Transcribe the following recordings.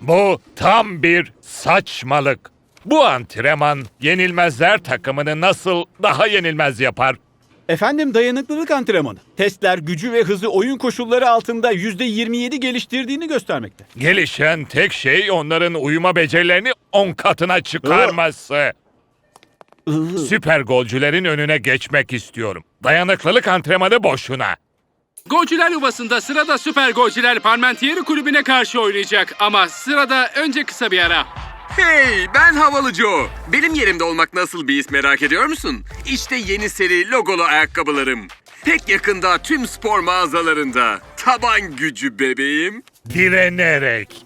Bu tam bir saçmalık. Bu antrenman yenilmezler takımını nasıl daha yenilmez yapar? Efendim dayanıklılık antrenmanı. Testler gücü ve hızı oyun koşulları altında %27 geliştirdiğini göstermekte. Gelişen tek şey onların uyuma becerilerini 10 katına çıkarması. Süper golcülerin önüne geçmek istiyorum. Dayanıklılık antrenmanı boşuna. Golcüler yuvasında sırada Süper Golcüler Parmentieri kulübüne karşı oynayacak. Ama sırada önce kısa bir ara. Hey ben Havalı Joe. Benim yerimde olmak nasıl bir his merak ediyor musun? İşte yeni seri logolu ayakkabılarım. Pek yakında tüm spor mağazalarında. Taban gücü bebeğim. Direnerek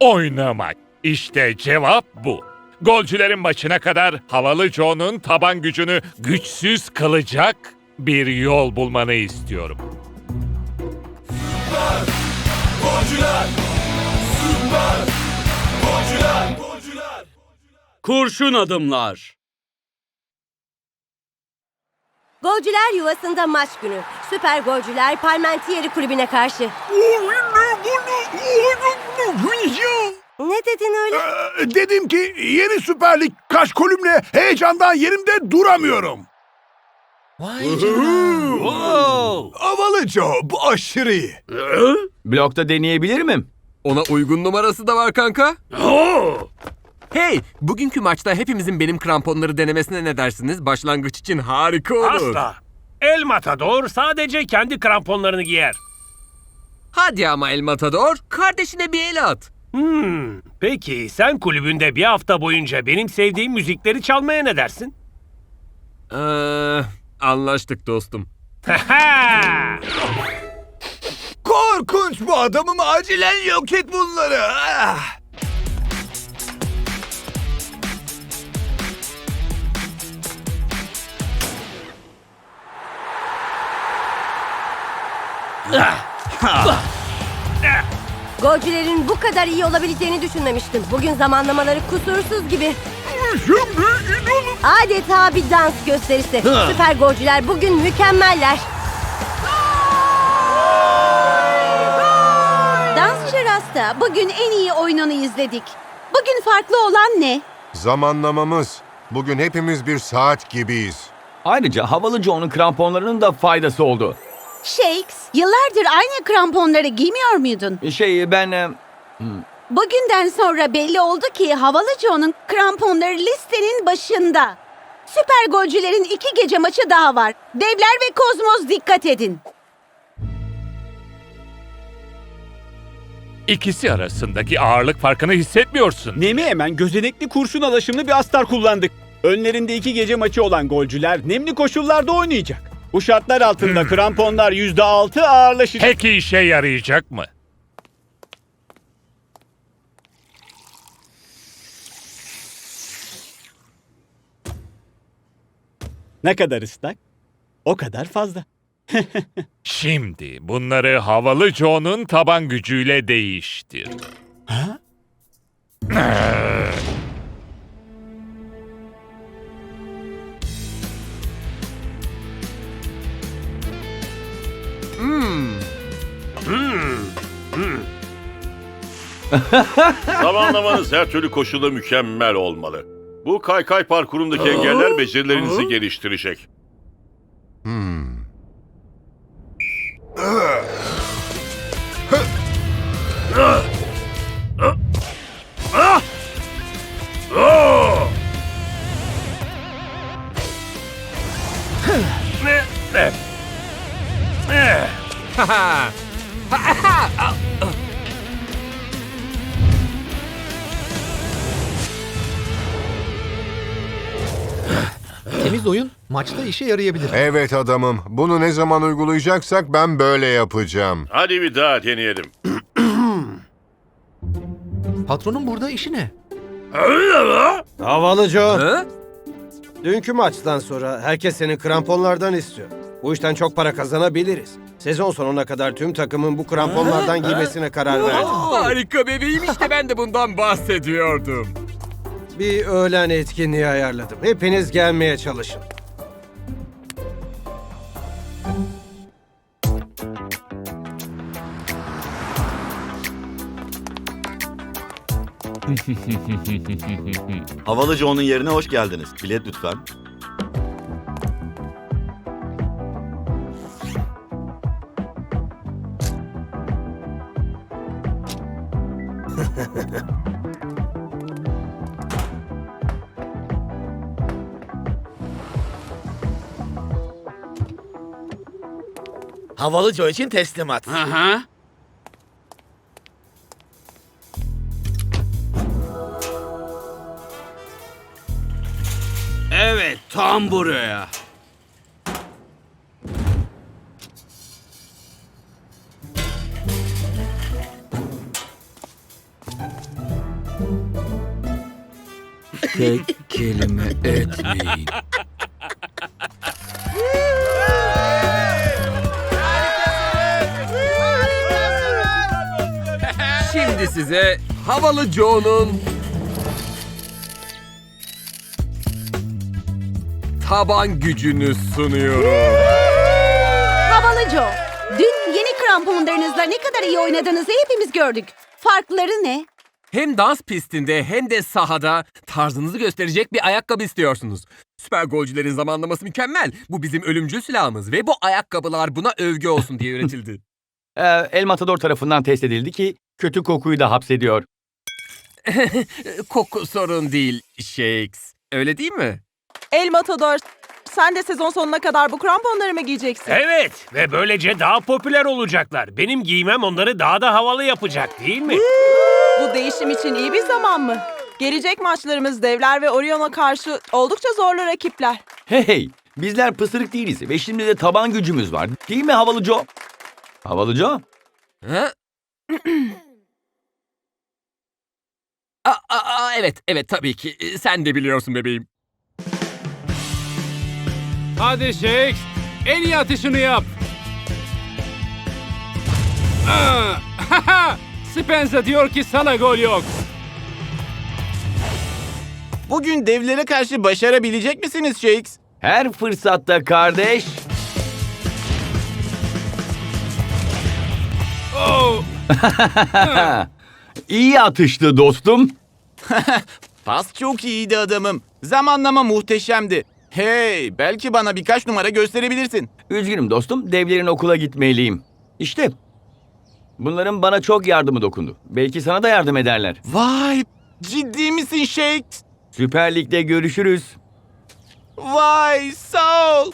oynamak. İşte cevap bu. Golcülerin maçına kadar havalı Joe'nun taban gücünü güçsüz kılacak bir yol bulmanı istiyorum. Kurşun adımlar. Golcüler yuvasında maç günü. Süper golcüler Parmentieri kulübüne karşı. Ne dedin öyle? Ee, Dedim ki yeni Süper Lig kaç kolümle heyecandan yerimde duramıyorum. Havalı Joe bu aşırı iyi. Blokta deneyebilir miyim? Ona uygun numarası da var kanka. Hey, bugünkü maçta hepimizin benim kramponları denemesine ne dersiniz? Başlangıç için harika olur. Asla. El Matador sadece kendi kramponlarını giyer. Hadi ama El Matador, kardeşine bir el at. Hmm, peki sen kulübünde bir hafta boyunca benim sevdiğim müzikleri çalmaya ne dersin? Ee, anlaştık dostum. Korkunç bu adamım acilen yok et bunları. Ah! Golcülerin bu kadar iyi olabileceğini düşünmemiştim. Bugün zamanlamaları kusursuz gibi. Şimdi inanın. Adeta bir dans gösterisi. Süper golcüler bugün mükemmeller. Dansçı Rasta, bugün en iyi oyununu izledik. Bugün farklı olan ne? Zamanlamamız. Bugün hepimiz bir saat gibiyiz. Ayrıca havalı Joe'nun kramponlarının da faydası oldu. Shakes, yıllardır aynı kramponları giymiyor muydun? Şey ben... e, Bugünden sonra belli oldu ki Havalı Joe'nun kramponları listenin başında. Süper golcülerin iki gece maçı daha var. Devler ve Kozmos dikkat edin. İkisi arasındaki ağırlık farkını hissetmiyorsun. Nemi hemen gözenekli kurşun alaşımlı bir astar kullandık. Önlerinde iki gece maçı olan golcüler nemli koşullarda oynayacak. Bu şartlar altında kramponlar %6 ağırlaşacak. Peki işe yarayacak mı? Ne kadar ıslak? O kadar fazla. Şimdi bunları havalı Joe'nun taban gücüyle değiştir. Zamanlamanız her türlü koşulda mükemmel olmalı. Bu kaykay parkurundaki engeller becerilerinizi geliştirecek. Temiz oyun maçta işe yarayabilir. Evet adamım. Bunu ne zaman uygulayacaksak ben böyle yapacağım. Hadi bir daha deneyelim. Patronun burada işi ne? Havalı Joe. Dünkü maçtan sonra herkes senin kramponlardan istiyor. Bu işten çok para kazanabiliriz. Sezon sonuna kadar tüm takımın bu kramponlardan giymesine karar verdim. Harika bebeğim işte ben de bundan bahsediyordum bir öğlen etkinliği ayarladım. Hepiniz gelmeye çalışın. Havalıca onun yerine hoş geldiniz. Bilet lütfen. Havalı Joe için teslimat. Aha. Evet, tam buraya. Tek kelime etmeyin. Size Havalı Joe'nun taban gücünü sunuyorum. Havalı Joe. Dün yeni kramponlarınızla ne kadar iyi oynadığınızı hepimiz gördük. Farkları ne? Hem dans pistinde hem de sahada tarzınızı gösterecek bir ayakkabı istiyorsunuz. Süper golcülerin zamanlaması mükemmel. Bu bizim ölümcül silahımız ve bu ayakkabılar buna övgü olsun diye üretildi. Ee, El Matador tarafından test edildi ki kötü kokuyu da hapsediyor. Koku sorun değil Shakes. Öyle değil mi? El Matador, sen de sezon sonuna kadar bu kramponları mı giyeceksin? Evet ve böylece daha popüler olacaklar. Benim giymem onları daha da havalı yapacak değil mi? Bu değişim için iyi bir zaman mı? Gelecek maçlarımız Devler ve Orion'a karşı oldukça zorlu rakipler. Hey hey bizler pısırık değiliz ve şimdi de taban gücümüz var. Değil mi Havalı Joe? Havalı Joe? Ha? Aa, aa, evet, evet tabii ki. Sen de biliyorsun bebeğim. Hadi Shakes, en iyi atışını yap. Aa, Spencer diyor ki sana gol yok. Bugün devlere karşı başarabilecek misiniz Shakes? Her fırsatta kardeş. İyi atıştı dostum. Pas çok iyiydi adamım. Zamanlama muhteşemdi. Hey, belki bana birkaç numara gösterebilirsin. Üzgünüm dostum, devlerin okula gitmeliyim. İşte. Bunların bana çok yardımı dokundu. Belki sana da yardım ederler. Vay, ciddi misin Shakes? Süper Lig'de görüşürüz. Vay, sağ ol.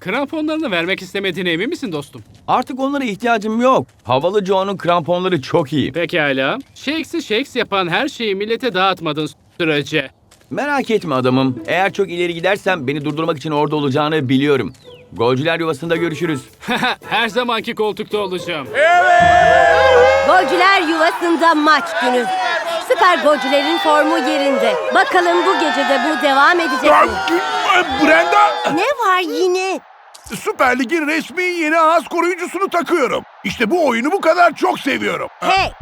Kramponlarını vermek istemediğine emin misin dostum? Artık onlara ihtiyacım yok. Havalı Joe'nun kramponları çok iyi. Pekala. Shakes'i Shakes yapan her şeyi millete dağıtmadığın sürece. Merak etme adamım. Eğer çok ileri gidersem beni durdurmak için orada olacağını biliyorum. Golcüler yuvasında görüşürüz. her zamanki koltukta olacağım. Golcüler yuvasında maç günü. Süper golcülerin formu yerinde. Bakalım bu gece de bu devam edecek mi? Brenda, Ne var yine? Süper Lig'in resmi yeni ağız koruyucusunu takıyorum. İşte bu oyunu bu kadar çok seviyorum. Hey!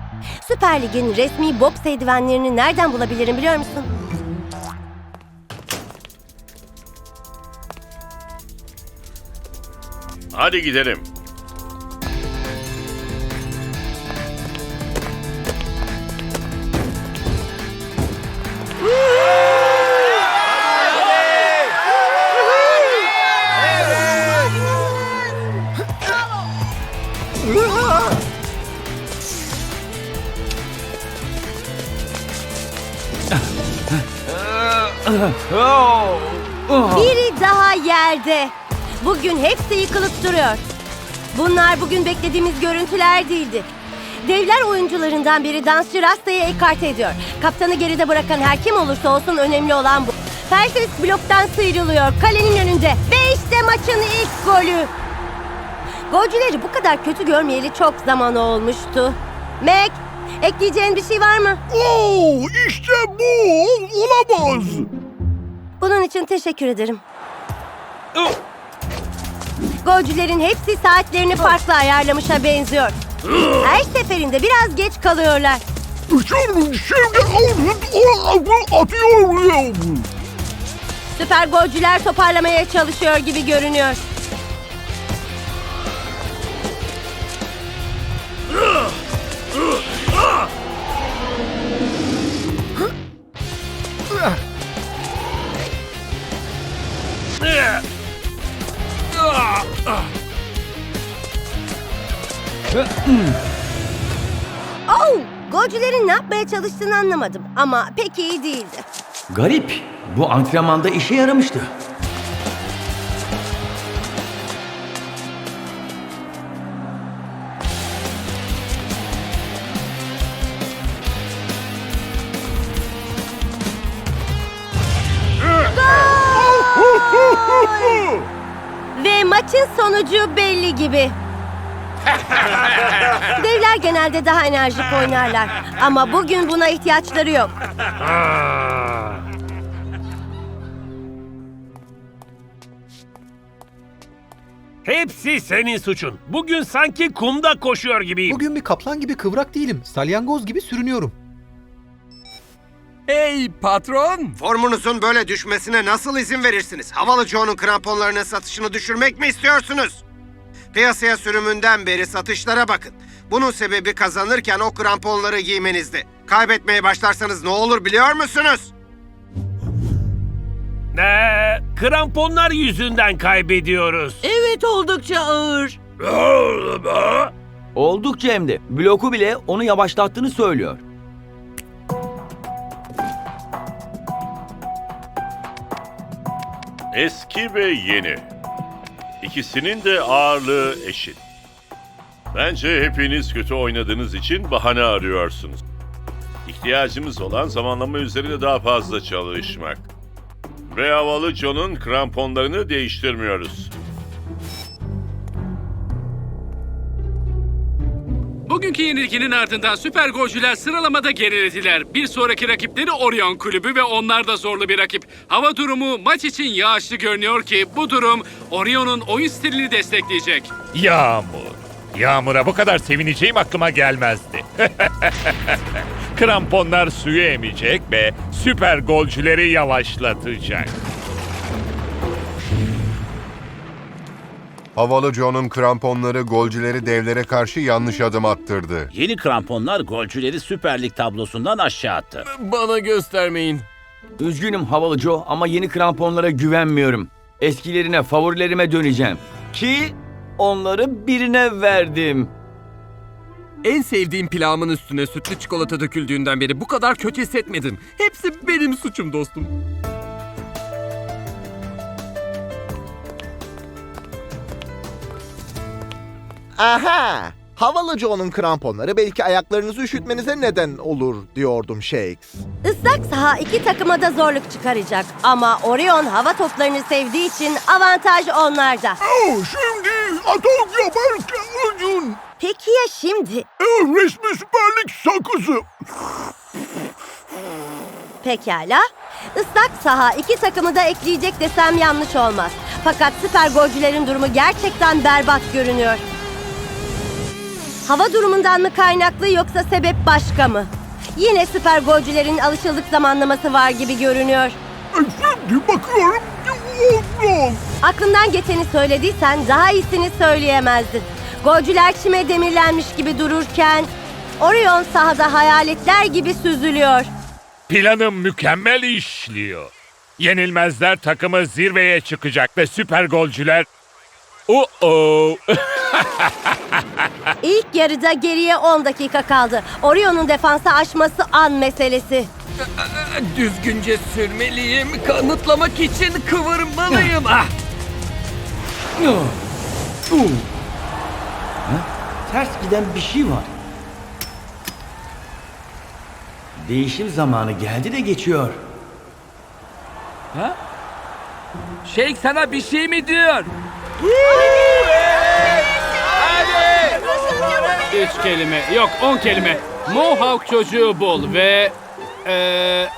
Süper Lig'in resmi boks eldivenlerini nereden bulabilirim biliyor musun? Hadi gidelim. Yerde. Bugün hepsi yıkılıp duruyor. Bunlar bugün beklediğimiz görüntüler değildi. Devler oyuncularından biri dansçı Rasta'yı ekart ediyor. Kaptanı geride bırakan her kim olursa olsun önemli olan bu. Persis bloktan sıyrılıyor kalenin önünde. Ve işte maçın ilk golü. Golcüleri bu kadar kötü görmeyeli çok zaman olmuştu. Mac, ekleyeceğin bir şey var mı? Oo, işte bu olamaz. Bunun için teşekkür ederim. Golcülerin hepsi saatlerini farklı ayarlamışa benziyor. Her seferinde biraz geç kalıyorlar. Şimdi atıyorum. Süper golcüler toparlamaya çalışıyor gibi görünüyor. Oh! Golcülerin ne yapmaya çalıştığını anlamadım ama pek iyi değildi. Garip. Bu antrenmanda işe yaramıştı. Ve maçın sonucu belli gibi. Devler genelde daha enerjik oynarlar. Ama bugün buna ihtiyaçları yok. Hepsi senin suçun. Bugün sanki kumda koşuyor gibiyim. Bugün bir kaplan gibi kıvrak değilim. Salyangoz gibi sürünüyorum. Hey patron! Formunuzun böyle düşmesine nasıl izin verirsiniz? Havalı Joe'nun kramponlarının satışını düşürmek mi istiyorsunuz? Piyasaya sürümünden beri satışlara bakın. Bunun sebebi kazanırken o kramponları giymenizdi. Kaybetmeye başlarsanız ne olur biliyor musunuz? Ee, kramponlar yüzünden kaybediyoruz. Evet oldukça ağır. Oldukça hem de. Bloku bile onu yavaşlattığını söylüyor. Eski ve yeni. İkisinin de ağırlığı eşit. Bence hepiniz kötü oynadığınız için bahane arıyorsunuz. İhtiyacımız olan zamanlama üzerinde daha fazla çalışmak. Ve havalı John'un kramponlarını değiştirmiyoruz. Bugünkü yenilginin ardından süper golcüler sıralamada gerilediler. Bir sonraki rakipleri Orion kulübü ve onlar da zorlu bir rakip. Hava durumu maç için yağışlı görünüyor ki bu durum Orion'un oyun stilini destekleyecek. Yağmur. Yağmura bu kadar sevineceğim aklıma gelmezdi. Kramponlar suyu emecek ve süper golcüleri yavaşlatacak. Havalı John'un kramponları golcüleri devlere karşı yanlış adım attırdı. Yeni kramponlar golcüleri Süper Lig tablosundan aşağı attı. Bana göstermeyin. Üzgünüm Havalı Joe ama yeni kramponlara güvenmiyorum. Eskilerine, favorilerime döneceğim. Ki onları birine verdim. En sevdiğim pilavımın üstüne sütlü çikolata döküldüğünden beri bu kadar kötü hissetmedim. Hepsi benim suçum dostum. Aha! Havalı Joe'nun kramponları belki ayaklarınızı üşütmenize neden olur diyordum Shakes. Islak saha iki takıma da zorluk çıkaracak. Ama Orion hava toplarını sevdiği için avantaj onlarda. Oh, şimdi atak yaparken ucun. Peki ya şimdi? Oh, resmi Süper Lig sakızı. Pekala. Islak saha iki takımı da ekleyecek desem yanlış olmaz. Fakat süper golcülerin durumu gerçekten berbat görünüyor. Hava durumundan mı kaynaklı yoksa sebep başka mı? Yine süper golcülerin alışıldık zamanlaması var gibi görünüyor. Şimdi bakıyorum. Aklından geçeni söylediysen daha iyisini söyleyemezdin. Golcüler çime demirlenmiş gibi dururken Orion sahada hayaletler gibi süzülüyor. Planım mükemmel işliyor. Yenilmezler takımı zirveye çıkacak ve süper golcüler... Uh-oh. İlk yarıda geriye 10 dakika kaldı. Orion'un defansı aşması an meselesi. Düzgünce sürmeliyim, kanıtlamak için kıvırmalıyım. ah! Ters giden bir şey var. Değişim zamanı geldi de geçiyor. Ha? Shake sana bir şey mi diyor? Üç kelime, yok on kelime. Mohawk çocuğu bul ve... eee,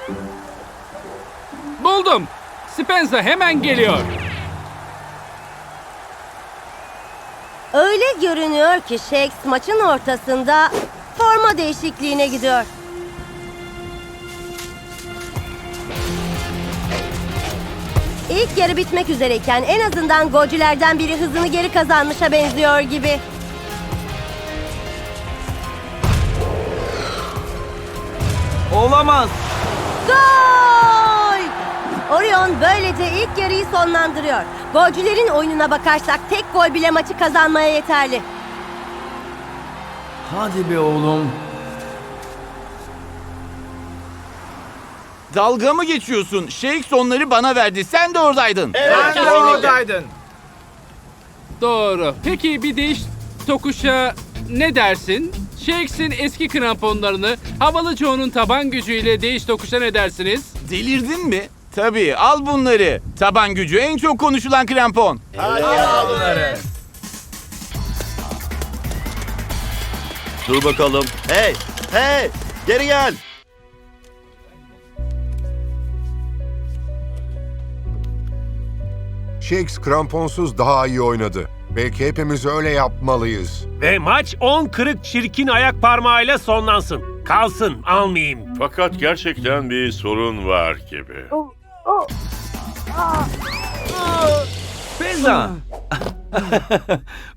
buldum. Spencer hemen geliyor. Öyle görünüyor ki Shakes maçın ortasında forma değişikliğine gidiyor. İlk yarı bitmek üzereyken en azından golcülerden biri hızını geri kazanmışa benziyor gibi. Olamaz. Gol! böylece ilk yarıyı sonlandırıyor. Golcülerin oyununa bakarsak tek gol bile maçı kazanmaya yeterli. Hadi be oğlum. Dalga mı geçiyorsun? Shakes onları bana verdi. Sen de oradaydın. Ben de oradaydın. Doğru. Peki bir değiş tokuşa ne dersin? Shakes'in eski kramponlarını Havalı Joe'nun taban gücüyle değiş tokuşa ne dersiniz? Delirdin mi? Tabii al bunları. Taban gücü en çok konuşulan krampon. Dur bakalım. Hey! Hey! Geri gel! Shakes kramponsuz daha iyi oynadı. Belki hepimiz öyle yapmalıyız. Ve maç 10 kırık çirkin ayak parmağıyla sonlansın. Kalsın almayayım. Fakat gerçekten bir sorun var gibi. Pizza.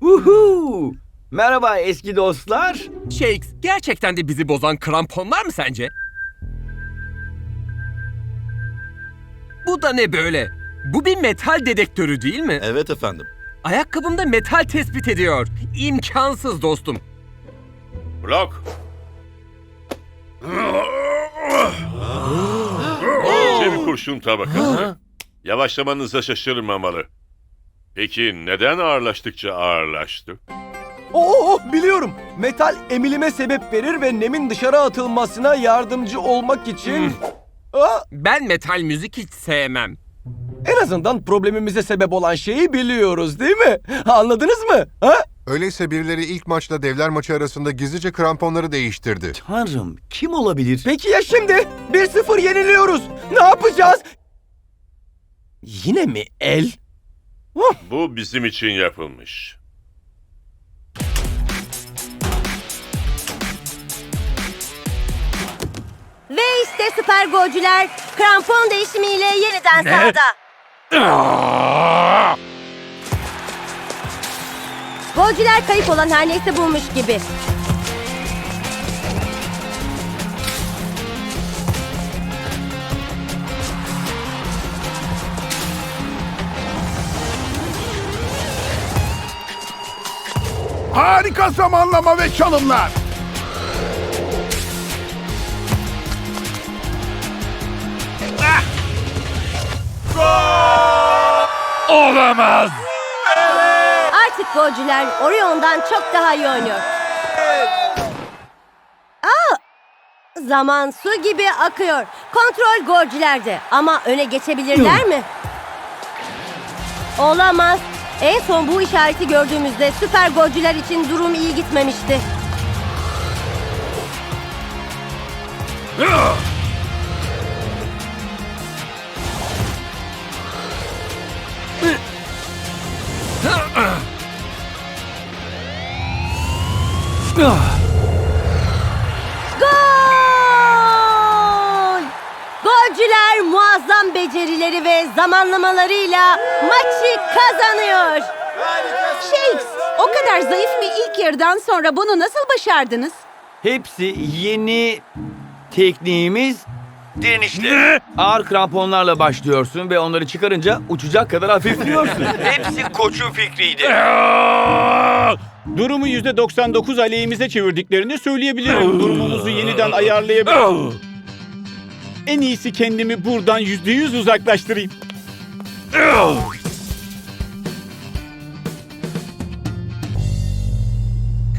Uhu. Merhaba eski dostlar. Shakes, gerçekten de bizi bozan kramponlar mı sence? Bu da ne böyle? Bu bir metal dedektörü değil mi? Evet efendim. Ayakkabımda metal tespit ediyor. İmkansız dostum. Blok. İyice bir kurşun tabakası. Yavaşlamanıza şaşırmamalı. Peki neden ağırlaştıkça ağırlaştı? Oo biliyorum. Metal emilime sebep verir ve nemin dışarı atılmasına yardımcı olmak için... Aa, Ben metal müzik hiç sevmem. En azından problemimize sebep olan şeyi biliyoruz değil mi? Anladınız mı? Ha? Öyleyse birileri ilk maçla devler maçı arasında gizlice kramponları değiştirdi. Tanrım kim olabilir? Peki ya şimdi? 1-0 yeniliyoruz. Ne yapacağız? Yine mi el? Bu bizim için yapılmış. Ve işte süper golcüler krampon değişimiyle yeniden Ne? sahada. Golcüler kayıp olan her neyse bulmuş gibi. Harika zamanlama ve çalımlar. Olamaz. Artık golcüler Orion'dan çok daha iyi oynuyor. Aa, zaman su gibi akıyor. Kontrol golcülerde ama öne geçebilirler mi? Olamaz. En son bu işareti gördüğümüzde süper golcüler için durum iyi gitmemişti. Gol! Golcüler muazzam becerileri ve zamanlamalarıyla maçı kazanıyor. Shakes, o kadar zayıf bir ilk yarıdan sonra bunu nasıl başardınız? Hepsi yeni tekniğimiz direnişli. Ağır kramponlarla başlıyorsun ve onları çıkarınca uçacak kadar hafifliyorsun. Hepsi koçun fikriydi. Durumu %99 aleyhimize çevirdiklerini söyleyebilirim. Durumumuzu yeniden ayarlayabilirim. En iyisi kendimi buradan %100 uzaklaştırayım.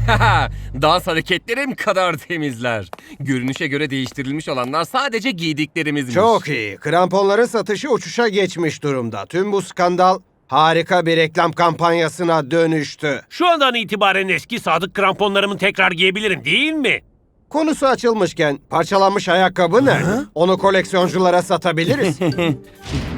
Haha, Dans hareketlerim kadar temizler. Görünüşe göre değiştirilmiş olanlar sadece giydiklerimizmiş. Çok iyi. Kramponların satışı uçuşa geçmiş durumda. Tüm bu skandal harika bir reklam kampanyasına dönüştü. Şu andan itibaren eski sadık kramponlarımı tekrar giyebilirim değil mi? Konusu açılmışken parçalanmış ayakkabı nerede? Onu koleksiyonculara satabiliriz.